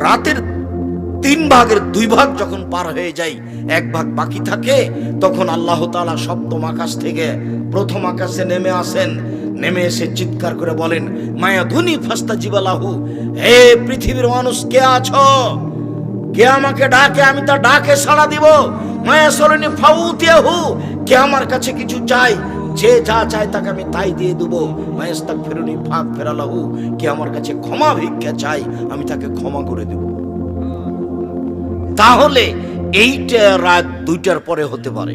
রাতের তিন ভাগের দুই ভাগ যখন পার হয়ে যায়, এক ভাগ বাকি থাকে, তখন আল্লাহ তাআলা সপ্তম আকাশ থেকে প্রথম আকাশে নেমে আসেন। নেমে এসে চিৎকার করে বলেন, মায়া ধুনি ফাস্তা জীবালাহু হে পৃথিবীর মানুষ, কে আছো? কে আমাকে ডাকে? আমি তার ডাকে সাড়া দিব। মায়া সরণি ফাউতিয়াহু। কে আমার কাছে কিছু চাই যে যা চায় তাকে আমি তাই দিয়ে দেব। মায়াস্তাক ফেরুনি ফাঁক ফেরালাহু কে আমার কাছে ক্ষমা ভিক্ষা চাই আমি তাকে ক্ষমা করে দেব। তাহলে এইটা রাত দুইটার পরে হতে পারে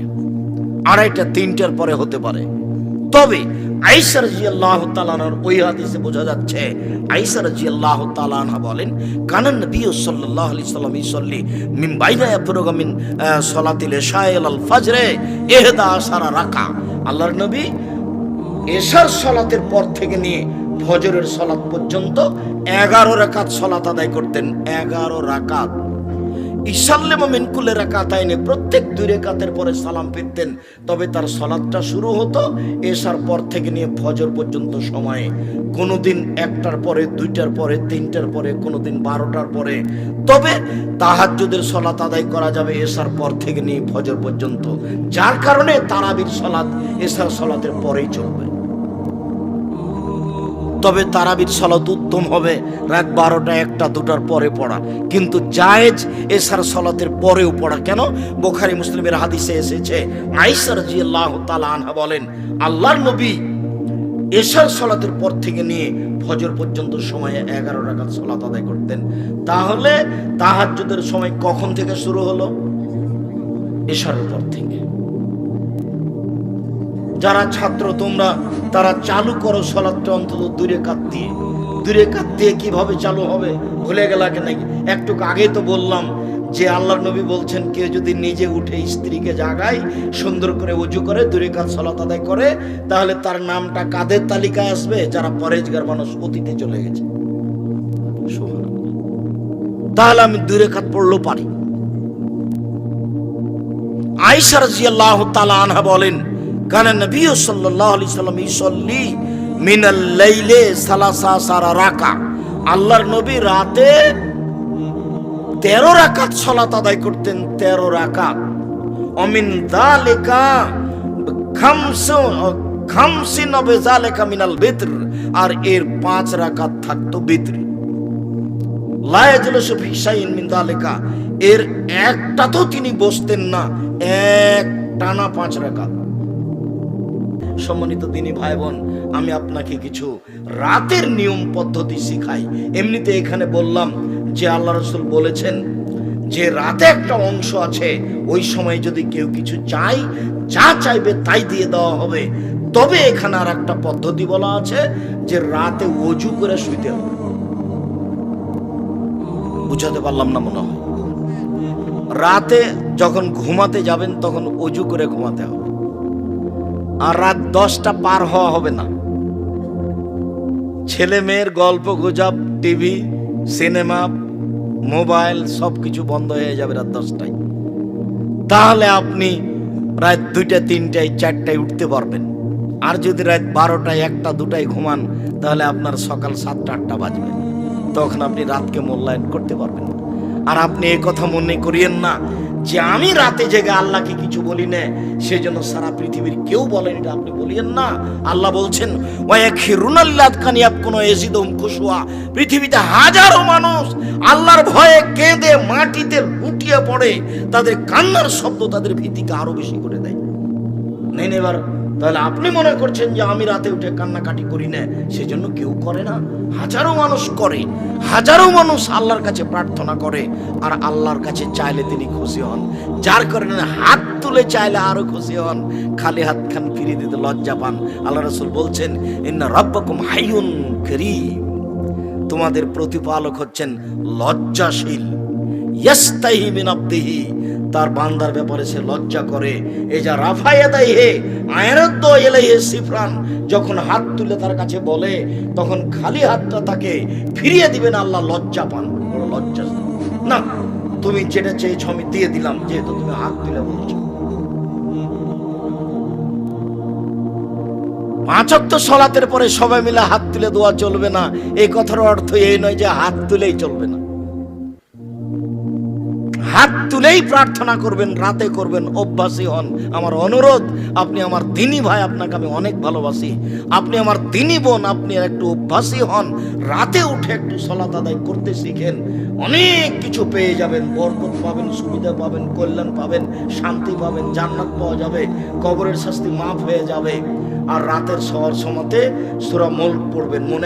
আড়াইটা তিনটার পরে হতে পারে। তবে আইসা রাজি আল্লাহ তালানার ওই হাদিসে বোঝা যাচ্ছে আইসা রাজি আল্লাহ তালানহা বলেন কানান নবী আলি সাল্লাম ইসল্লি মিন বাইনা মিন আহ, সলাতিল ইশাইল আল ফাজরে এহদা আসারা রাকা। আল্লাহর নবী এশার সলাতের পর থেকে নিয়ে ফজরের সলাত পর্যন্ত এগারো রাকাত সলাত আদায় করতেন, এগারো রাকাত। ইসাল্লেমা মিনকুলে রাকাত আইনে প্রত্যেক দুই রেখাতের পরে সালাম ফিরতেন। তবে তার সলাদটা শুরু হতো এসার পর থেকে নিয়ে ফজর পর্যন্ত সময়ে। কোনোদিন একটার পরে, দুইটার পরে, তিনটার পরে, কোনোদিন বারোটার পরে। তবে তাহাজ্জুদের সলাত আদায় করা যাবে এসার পর থেকে নিয়ে ফজর পর্যন্ত। যার কারণে তারাবির সলাত এসার সলাতের পরেই চলবে। তবে তারাবির সলাত উত্তম হবে। রাত বারোটা, একটা, দুটার পরে পড়া। কিন্তু জায়েজ এসার সলাতের পরেও পড়া। কেন? বোখারি মুসলিমের হাদিসে এসেছে আইসার জি আল্লাহ আনহা বলেন, আল্লাহর নবী এসার সলাতের পর থেকে নিয়ে ফজর পর্যন্ত সময়ে এগারো রাকাত সলাত আদায় করতেন। তাহলে তাহাজ্জুদের সময় কখন থেকে শুরু হলো? এশারের পর থেকে। যারা ছাত্র, তোমরা তারা চালু করো সলাদটা অন্তত দূরে কাত দিয়ে। দূরে কাত দিয়ে কীভাবে চালু হবে? ভুলে গেলাকে নাকি? একটু আগেই তো বললাম যে আল্লাহ নবী বলছেন, কেউ যদি নিজে উঠে স্ত্রীকে জাগায়, সুন্দর করে উজু করে, দূরে কাজ সলাত আদায় করে, তাহলে তার নামটা কাদের তালিকায় আসবে? যারা পরেজগার মানুষ, অতীতে চলে গেছে। তাহলে আমি দূরে কাত পড়লেও পারি। আয়েশা রাদিয়াল্লাহু তাআলা আনহা বলেন কানা নবী সাল্লাল্লাহু আলাইহি সাল্লাম ইসল্লি মিনাল লাইলে সালাসা সারা রাকা। আল্লাহর নবী রাতে তেরো রাকাত সালাত আদায় করতেন, তেরো রাকাত। অমিন দালিকা খামসু খামসিন নবে জালেকা মিনাল বিত্র, আর এর পাঁচ রাকাত থাকতো বিত্র। লায়াজলসু ফি শাইইন মিন দালিকা এর একটাতেও তিনি বসতেন না, এক টানা পাঁচ রাকাত। সম্মানিত দিনী ভাই বোন আমি আপনাকে কিছু রাতের নিয়ম পদ্ধতি শিখাই। এমনিতে এখানে বললাম যে আল্লাহ রসুল বলেছেন যে রাতে একটা অংশ আছে, ওই সময় যদি কেউ কিছু চাই যা চাইবে তাই দিয়ে দেওয়া হবে। তবে এখানে আর একটা পদ্ধতি বলা আছে যে রাতে অজু করে শুইতে হবে। বুঝাতে পারলাম না মনে হয়? রাতে যখন ঘুমাতে যাবেন, তখন অজু করে ঘুমাতে হবে। আর রাত দশটা পার হওয়া হবে না। ছেলে মেয়ের গল্প, গুজব, টিভি, সিনেমা, মোবাইল সব কিছু বন্ধ হয়ে যাবে রাত দশটায়। তাহলে আপনি রাত দুইটা তিনটায়, চারটায় উঠতে পারবেন। আর যদি রাত বারোটায়, একটা, দুটায় ঘুমান, তাহলে আপনার সকাল সাতটা, আটটা বাজবে। তখন আপনি রাতকে মূল্যায়ন করতে পারবেন। আর আপনি এ কথা মনে করিয়েন না যে আমি রাতে জেগে আল্লাহকে কিছু বলি না, সেজন্য সারা পৃথিবীর কেউ বলেন এটা আপনি বলিয়েন না। আল্লাহ বলছেন পৃথিবীতে হাজারো মানুষ আল্লাহর ভয়ে কেঁদে মাটিতে লুটিয়ে পড়ে, তাদের কান্নার শব্দ তাদের ভীতিকে আরও বেশি করে দেয়। নেন এবার তাহলে আপনি মনে করছেন যে আমি রাতে উঠে কান্নাকাটি করি না? সেজন্য কেউ করে না। হাজারো মানুষ করে। হাজারো মানুষ আল্লাহর কাছে প্রার্থনা করে আর আল্লাহর কাছে চাইলে তিনি খুশি হন। যার কারণে হাত তুলে চাইলে আরও খুশি হন। খালি হাত খান ফিরিয়ে দিতে লজ্জা পান। আল্লাহ রসুল বলছেন, ইন্না রব্বাকুম হাইয়ুন করিম। তোমাদের প্রতিপালক হচ্ছেন লজ্জাশীল। ইয়াস্তাহি মিন আবদিহি। তার বান্দার ব্যাপারে সে লজ্জা করে। এ যা রাফায়া দেয় হে আয়রদ্দ এলাই হে সিফরান, যখন হাত তুলে তার কাছে বলে, তখন খালি হাতটা তাকে ফিরিয়ে দিবেন আল্লাহ লজ্জা পান। বড় লজ্জা না, তুমি যেটা চেয়েছো আমি দিয়ে দিলাম, যেহেতু তুমি হাত তুলে বলছো। পাঁচক্ত সলাতের পরে সবাই মিলে হাত তুলে দোয়া চলবে না। এই কথার অর্থ এই নয় যে হাত তুলেই চলবে না। হাত তুলেই প্রার্থনা করবেন, রাতে করবেন, অভ্যাসী হন। আমার অনুরোধ, আপনি আমার দিনী ভাই, আপনাকে আমি অনেক ভালোবাসি। আপনি আমার দিনী বোন, আপনি একটু অভ্যাসী হন। রাতে উঠে একটু সলাত আদায় করতে শিখেন। অনেক কিছু পেয়ে যাবেন, বরকত পাবেন, সুবিধা পাবেন, কল্যাণ পাবেন, শান্তি পাবেন, জান্নাত পাওয়া যাবে, কবরের শাস্তি মাফ হয়ে যাবে। আর রাতের শহর সমাতে সুরা মুল্ক পড়বেন, মনে